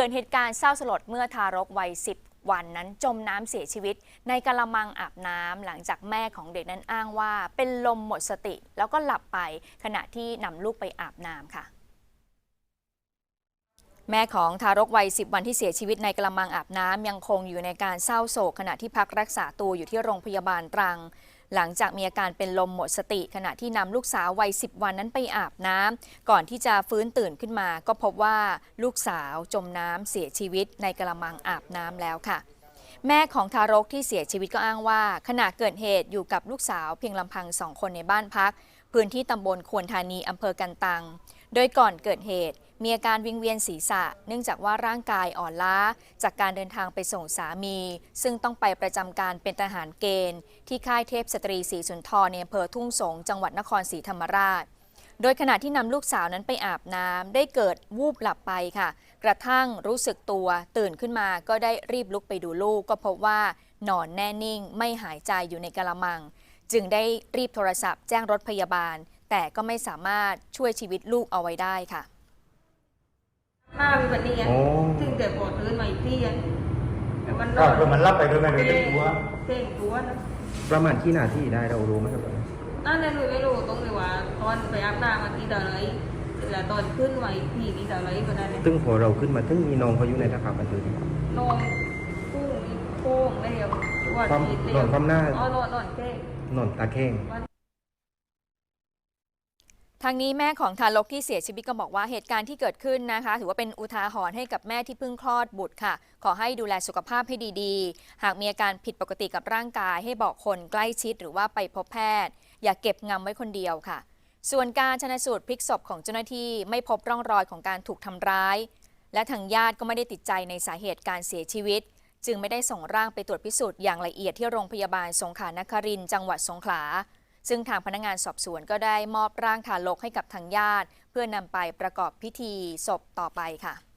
เกิดเหตุการณ์เศร้าสลดเมื่อทารกวัย 10 วันนั้นจมน้ำเสียชีวิต ในกะละมังอาบน้ำหลังจากแม่ของเด็กนั้นอ้างว่า เป็นลมหมดสติ แล้วก็หลับไปขณะที่นำลูกไปอาบน้ำค่ะแม่ของทารกวัย 10 วันที่เสียชีวิตในกระมังอาบน้ำยังคงอยู่ในการเศร้าโศกขณะที่พักรักษาตัวอยู่ที่โรงพยาบาลตรัง หลังจากมีอาการเป็นลมหมดสติ ขณะที่นำลูกสาววัย 10 วันนั้นไปอาบน้ำก่อนที่จะฟื้นตื่นขึ้นมา ก็พบว่าลูกสาวจมน้ำเสียชีวิตในกระมังอาบน้ำแล้วค่ะ แม่ของทารกที่เสียชีวิตก็อ้างว่า ขณะเกิดเหตุอยู่กับลูกสาวเพียงลำพังสองคนในบ้านพัก พื้นที่ตำบลควรธานีอำเภอกันตัง โดยก่อนเกิดเหตุ มีอาการวิงเวียนศีรษะ เนื่องจากว่าร่างกายอ่อนล้า จากการเดินทางไปส่งสามี ซึ่งต้องไปประจำการเป็นทหารเกณฑ์ ที่ค่ายเทพสตรีศรีสุนทรในอำเภอทุ่งสง จังหวัดนครศรีธรรมราช โดยขณะที่นำลูกสาวนั้นไปอาบน้ำได้เกิดวูบหลับไปค่ะ กระทั่งรู้สึกตัวตื่นขึ้นมาก็ได้รีบลุกไปดูลูกก็พบว่านอนแน่นิ่ง ไม่หายใจอยู่ในกะละมัง จึงได้รีบโทรศัพท์แจ้งรถพยาบาล แต่ก็ไม่สามารถช่วยชีวิตลูกเอาไว้ได้ค่ะ มามีบันนี้อะโอ้ ถึงแต่พอตื่นมาอีกทีอะแต่มันก็คือมันรับไปโดยไม่ได้รู้ตัวเต้นตัวนะประมาณกี่นาทีได้เรารู้ไหมครับนั่นเลยรู้ไม่รู้ตรงเลยว่า ตอนไปอาบน้ำมาทีเดียวเลยแล้วตอนขึ้นมาอีกทีนี่เดียวเลยก็ได้เลยซึ่งพอเราขึ้นมาถึงมีน้องเขาอยู่ในสภาพบันเทิง นอนพุ่งอีกโค้งเลยอะว่าความทีเดีนอนความหน้า อ๋อนอนนอนแก้นอนตาแข้ง ทางนี้แม่ของทารกที่เสียชีวิตก็บอกว่าเหตุการณ์ที่เกิดขึ้นนะคะ ถือว่าเป็นอุทาหรณ์ให้กับแม่ที่เพิ่งคลอดบุตรค่ะ ขอให้ดูแลสุขภาพให้ดีๆ หากมีอาการผิดปกติกับร่างกาย ให้บอกคนใกล้ชิดหรือว่าไปพบแพทย์ อย่าเก็บงำไว้คนเดียวค่ะ ส่วนการชนสูตรพลิกศพของเจ้าหน้าที่ไม่พบร่องรอยของการถูกทำร้าย และทางญาติก็ไม่ได้ติดใจในสาเหตุการเสียชีวิต จึงไม่ได้ส่งร่างไปตรวจพิสูจน์อย่างละเอียดที่โรงพยาบาลสงขลานครินทร์จังหวัดสงขลา ซึ่งทางพนักงานสอบสวนก็ได้มอบร่างทารกให้กับทางญาติ เพื่อนำไปประกอบพิธีศพต่อไปค่ะ